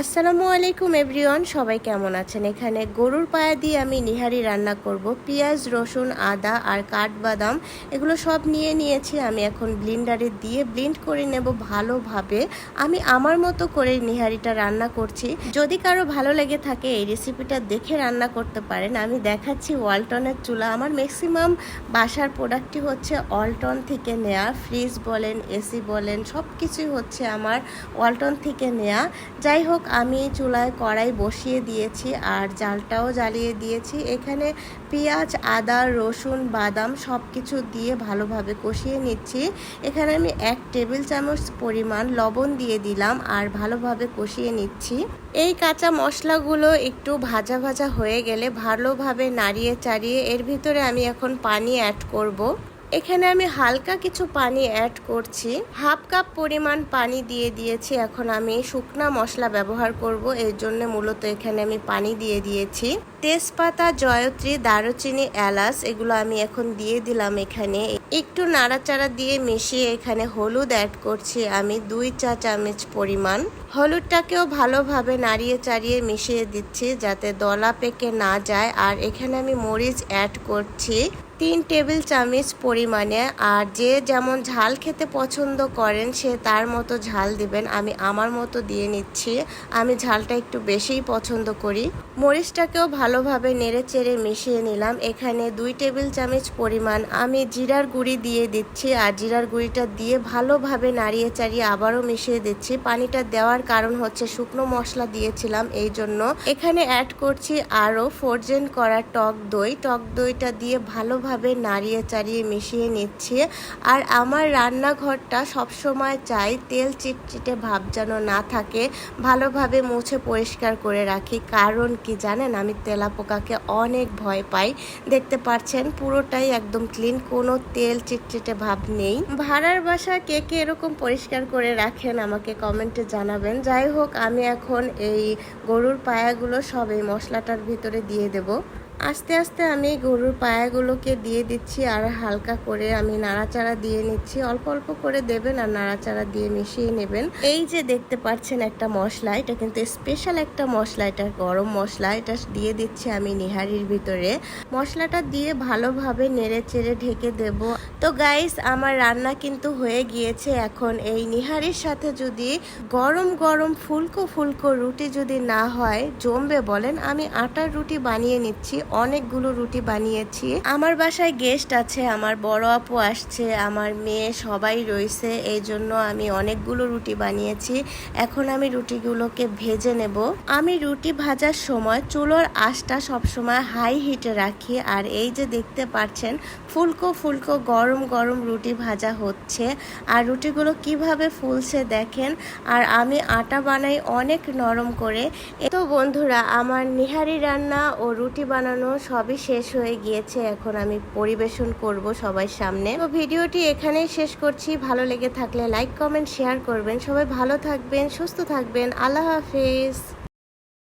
আসসালামু আলাইকুম, এভরিওয়ান। সবাই কেমন আছেন? এখানে গরুর পায়া দিয়ে আমি নিহারি রান্না করব। পেঁয়াজ, রসুন, আদা আর কাঠবাদাম, এগুলো সব নিয়ে নিয়েছি। আমি এখন ব্লিন্ডারে দিয়ে ব্লিন্ড করে নেব ভালোভাবে। আমি আমার মতো করে নিহারিটা রান্না করছি। যদি কারও ভালো লেগে থাকে, এই রেসিপিটা দেখে রান্না করতে পারেন। আমি দেখাচ্ছি ওয়ালটনের চুলা। আমার ম্যাক্সিমাম বাসার প্রোডাক্টটি হচ্ছে ওয়ালটন থেকে নেয়া। ফ্রিজ বলেন, এসি বলেন সব কিছুই হচ্ছে আমার ওয়ালটন থেকে নেয়া। যাই হোক আমি চুলায় কড়াই বসিয়ে দিয়েছি আর জালটাও জ্বালিয়ে দিয়েছি। এখানে পেঁয়াজ, আদা, রসুন, বাদাম সব কিছু দিয়ে ভালোভাবে কষিয়ে নিচ্ছি। এখানে আমি এক টেবিল চামচ পরিমাণ লবণ দিয়ে দিলাম আর ভালোভাবে কষিয়ে নিচ্ছি। এই কাঁচা মশলাগুলো একটু ভাজা ভাজা হয়ে গেলে ভালোভাবে নাড়িয়ে চাড়িয়ে এর ভিতরে আমি এখন পানি অ্যাড করব। এখানে আমি হালকা কিছু পানি অ্যাড করছি। হাফ কাপ পরিমাণ পানি দিয়ে দিয়েছি। এখন আমি শুকনা মশলা ব্যবহার করব। এর জন্য মূলত এখানে আমি পানি দিয়ে দিয়েছি। তেজপাতা, জয়ত্রী, দারুচিনি, এলাচ এগুলো আমি এখন দিয়ে দিলাম এখানে। একটু নাড়াচাড়া দিয়ে মিশিয়ে এখানে হলুদ অ্যাড করছি আমি দুই চা চামচ পরিমাণ। হলুদটাকেও ভালোভাবে নাড়িয়ে চাড়িয়ে মিশিয়ে দিচ্ছি যাতে দলা পেকে না যায়। আর এখানে আমি মরিচ অ্যাড করছি। তিন টেবিল চামচ পরিমাণে আর যে যেমন ঝাল খেতে পছন্দ করেন, সে তার মতো ঝাল দিবেন। আমি আমার মতো দিয়ে নিচ্ছি। আমি ঝালটা একটু বেশিই পছন্দ করি। মরিচটাকেও ভালোভাবে নেড়ে চেড়ে মিশিয়ে নিলাম। এখানে দুই টেবিল চামচ পরিমাণ আমি জিরার গুঁড়ি দিয়ে দিচ্ছি আর জিরার গুঁড়িটা দিয়ে ভালোভাবে নাড়িয়ে চাড়িয়ে আবারও মিশিয়ে দিচ্ছি। পানিটা দেওয়ার কারণ হচ্ছে শুকনো মশলা দিয়েছিলাম এই জন্য। এখানে অ্যাড করছি আরও ফোরজেন করা টক দই। টক দইটা দিয়ে ভালোভাবে নাড়িয়ে চাড়িয়ে মিশিয়ে নিচ্ছি। আর আমার রান্নাঘরটা সবসময় চাই তেল চিটচিটে ভাব যেন না থাকে, ভালোভাবে মুছে পরিষ্কার করে রাখি। কারণ কি জানেন, আমি তেলাপোকাকে অনেক ভয় পাই। দেখতে পাচ্ছেন, পুরোটাই একদম ক্লিন, কোনো তেল চিটচিটে ভাব নেই। ভাড়ার বাসা কে কে এরকম পরিষ্কার করে রাখেন আমাকে কমেন্টে জানাবেন। যাই হোক, আমি এখন এই গরুর পায়াগুলো সব এই মশলাটার ভিতরে দিয়ে দেবো। আস্তে আস্তে আমি গরুর পায়াগুলোকে দিয়ে দিচ্ছি আর হালকা করে আমি নাড়াচাড়া দিয়ে নিচ্ছি। অল্প অল্প করে দেবেন আর নাড়াচাড়া দিয়ে মিশিয়ে নেবেন। এই যে দেখতে পাচ্ছেন একটা মশলা, এটা কিন্তু স্পেশাল একটা মশলা, এটা গরম মশলা, এটা দিয়ে দিচ্ছি আমি নিহারির ভিতরে। মশলাটা দিয়ে ভালোভাবে নেড়ে চেড়ে ঢেকে দেব। তো গাইস আমার রান্না কিন্তু হয়ে গিয়েছে। এখন এই নিহারির সাথে যদি গরম গরম ফুলকো ফুলকো রুটি যদি না হয়, জমবে বলেন, আমি আটার রুটি বানিয়ে নিচ্ছি। অনেকগুলো রুটি বানিয়েছি। আমার বাসায় গেস্ট আছে, আমার বড় আপু আসছে, আমার মেয়ে সবাই রয়েছে, এই জন্য আমি অনেকগুলো রুটি বানিয়েছি। এখন আমি রুটিগুলোকে ভেজে নেব। আমি রুটি ভাজার সময় চুলোর আঁশটা সবসময় হাই হিটে রাখি, আর এই যে দেখতে পাচ্ছেন, ফুলকো ফুলকো গরম গরম রুটি ভাজা হচ্ছে। আর রুটিগুলো কীভাবে ফুলছে দেখেন, আর আমি আটা বানাই অনেক নরম করে। তো বন্ধুরা, আমার নিহারি রান্না ও রুটি বানানো সবই শেষ হয়ে গিয়েছে। এখন আমি পরিবেশন করব সবার সামনে। তো ভিডিওটি এখানেই শেষ করছি। ভালো লেগে থাকলে লাইক কমেন্ট শেয়ার করবেন। সবাই ভালো থাকবেন, সুস্থ থাকবেন। আল্লাহ হাফিজ।